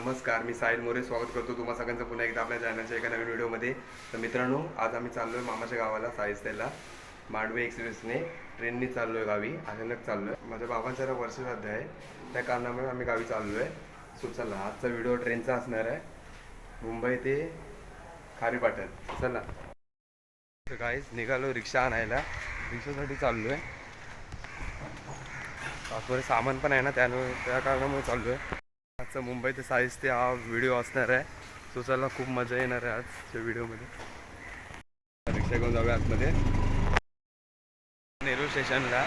नमस्कार मी साहिल मोरे. स्वागत करतो तुम्हा सगळ्यांचं पुन्हा एकदा आपल्या चॅनलच्या एका नवीन व्हिडिओमध्ये. तर मित्रांनो आज आम्ही चाललो आहे मामाच्या गावाला साईस्तेला मांडवे एक्सप्रेसने. ट्रेननी चाललो आहे गावी अचानक चाललो आहे माझ्या बाबांचा जरा वर्षश्राद्ध आहे. त्या कारणामुळे आम्ही गावी चाललो आहे सो चला. आजचा व्हिडिओ ट्रेनचा असणार आहे. मुंबई ते खारीपाटण. चला. तर काहीच निघालो रिक्षा आणायला. रिक्षासाठी चाललो आहे सामान पण आहे ना त्यामुळे त्या कारणामुळे चाललो आहे आजचा मुंबई ते साईज ते हा व्हिडिओ असणार आहे. सो चला खूप मजा येणार आहे आजच्या व्हिडिओमध्ये रिक्षा घेऊन जाऊया आतमध्ये. नेरूळ स्टेशनला.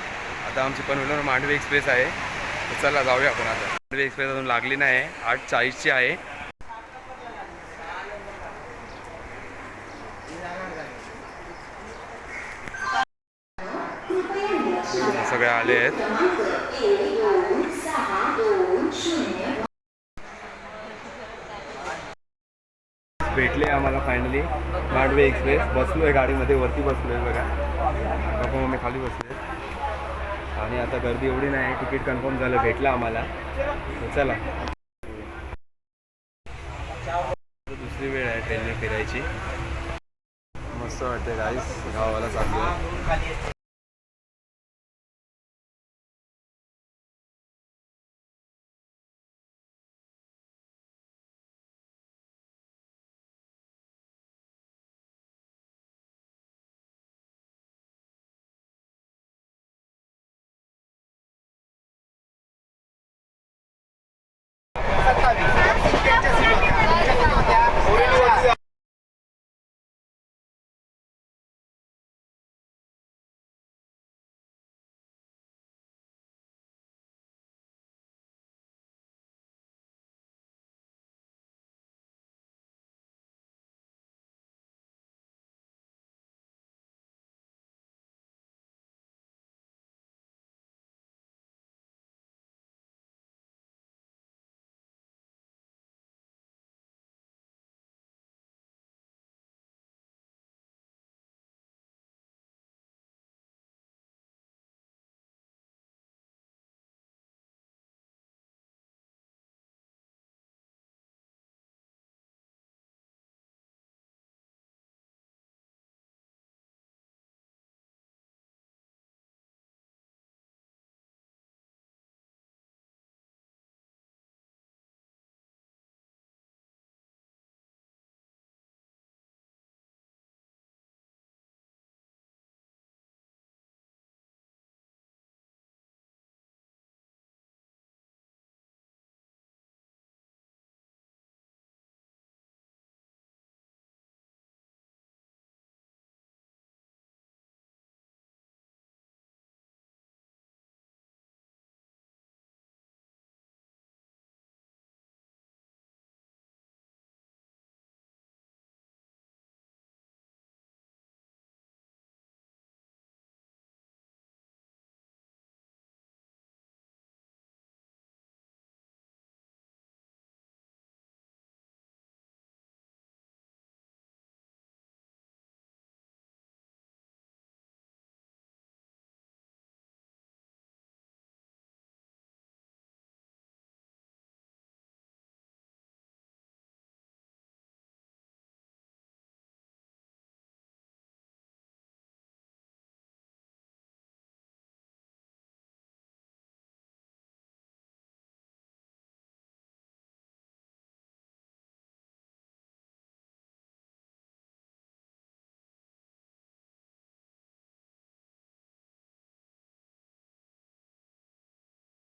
आता आमची पनवेलवर मांडवी एक्सप्रेस आहे. तर चला जाऊया आपण आता. मांडवी एक्सप्रेस अजून लागली नाही आहे. आठ चाळीसची आहे. सगळे आले आहेत भेटले आम्हाला फायनली मांडवे एक्सप्रेस बसलो आहे गाडीमध्ये वरती बसलो आहे बघा. पप्पा मम्मी खाली बसले आणि आता गर्दी एवढी नाही तिकीट कन्फर्म झालं भेटलं आम्हाला. चला. दुसरी वेळ आहे ट्रेनने फिरायची. मस्त वाटते गाईस गावाला चाललो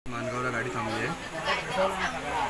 मानगावला गाडी थांबली आहे.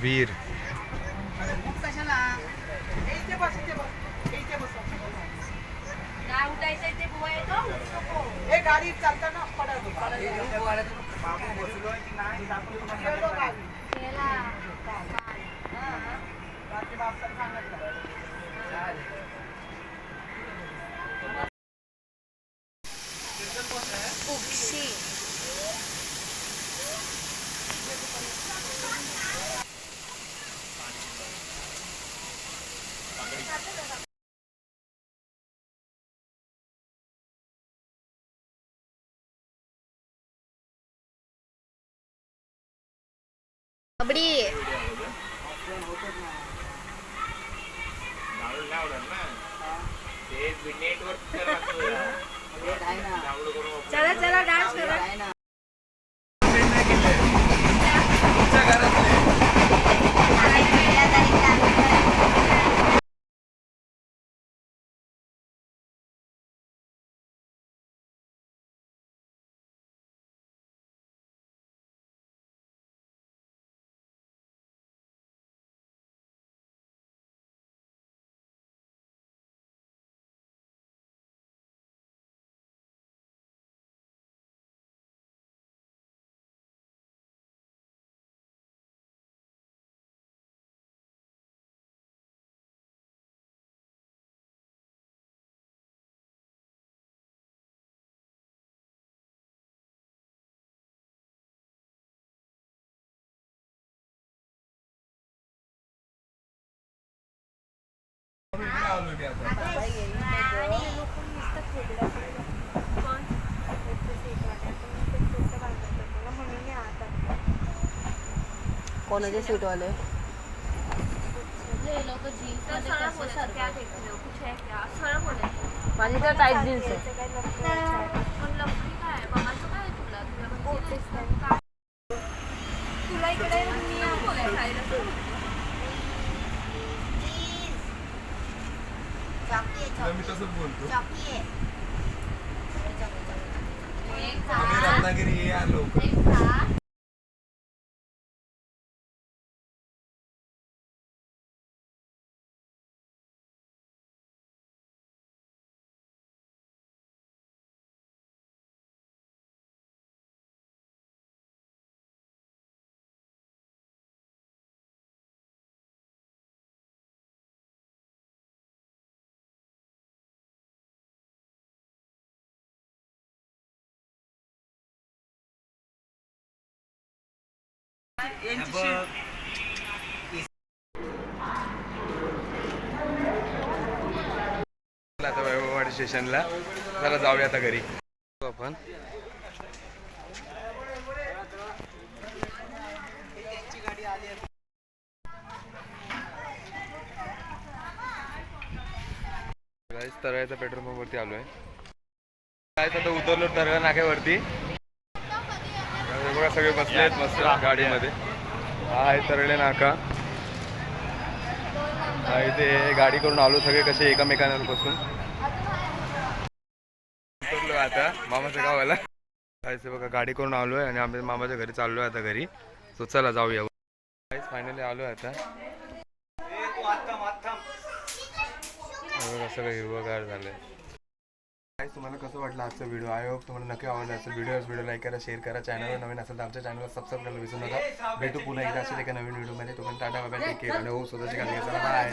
वीर नाही उठायचं ते बुवा येतो गाडी चालताना पडत कबड्डी चला चला डान्स करा कोणाचे सीटवाले ये लोग जीन्स में सारा बोले क्या देख रहे हो कुछ है क्या सारा बोले माझी तर टाईट जीन्स आहे? तुला इकडे मी तसंच बोलतो. रत्नागिरी आलो आता वैभववाडी स्टेशनला. चला जाऊया आता घरी. आपण. गाईस तळायचा पेट्रोल पंप वरती आलोय. काय आता उतरलो तरळ नाक्यावरती. बघा सगळे बसले आहेत मस्त गाडीमध्ये. हा आहे तरळे नाका. हा इथे गाडी करून आलो सगळे कसे एकामेकांवर बसून. आता मामाच्या गावाला. जायचं बघा गाडी करून आलोय आणि आम्ही मामाच्या घरी चाललोय आता घरी. सो चला जाऊया. फायनली आलोय आता. हे बघा सगळं हिरवगार झालंय तुम्हाला कसं वाटलं आजचा व्हिडिओ आय होप तुम्हाला नक्की आवडला असेल. व्हिडिओ व्हिडिओ लाईक करा शेअर करा. चॅनलवर नवीन असेल तर आमच्या चॅनलला सबस्क्राईब करायला विसरू नका. भेटू पुन्हा एकदा असेल एका नवीन व्हिडिओमध्ये तुम्हाला टाटा बाबा टेक केअर आणि हो स्वतःची काळजी बाय